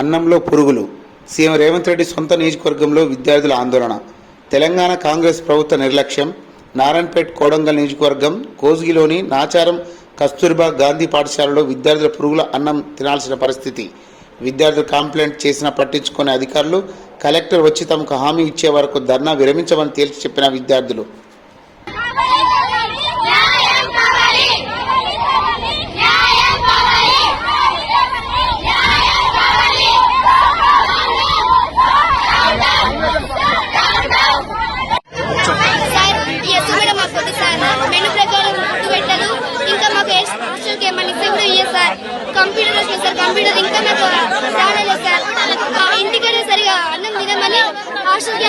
అన్నంలో పురుగులు. సీఎం రేవంత్ రెడ్డి సొంత నియోజకవర్గంలో విద్యార్థుల ఆందోళన. తెలంగాణ కాంగ్రెస్ ప్రభుత్వ నిర్లక్ష్యం. నారాయణపేట్ కోడంగల్ నియోజకవర్గం కోజ్గిలోని నాచారం కస్తూర్బా గాంధీ పాఠశాలలో విద్యార్థుల పురుగుల అన్నం తినాల్సిన పరిస్థితి. విద్యార్థులు కంప్లైంట్ చేసినా పట్టించుకునే అధికారులు కలెక్టర్ వచ్చి తమకు హామీ ఇచ్చే వరకు ధర్నా విరమించమని తేల్చి చెప్పిన విద్యార్థులు.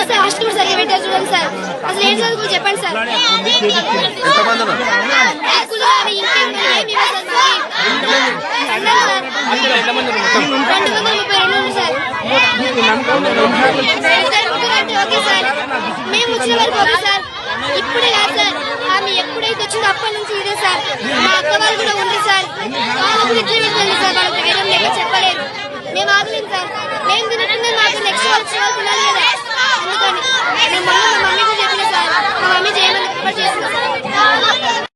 వస్తే హాస్టల్ కూడా సరిగా పెట్టారు చూడండి సార్. అసలు ఏం చదువుకో చెప్పండి సార్. సార్ మాకు. రెండు వందల ముప్పై రెండు ఉంది సార్. Sir okay sir. మేము వచ్చిన వరకు ఓకే సార్. ఇప్పుడే కాదు సార్. ఆమె ఎప్పుడైతే వచ్చిందో అప్పటి నుంచి ఇదే సార్. మా అక్క వాళ్ళు కూడా ఉంది సార్. వాళ్ళు వెళ్ళింది సార్. వాళ్ళకి ధైర్యం లేక చెప్పలేదు. మేము ఆగలేము సార్.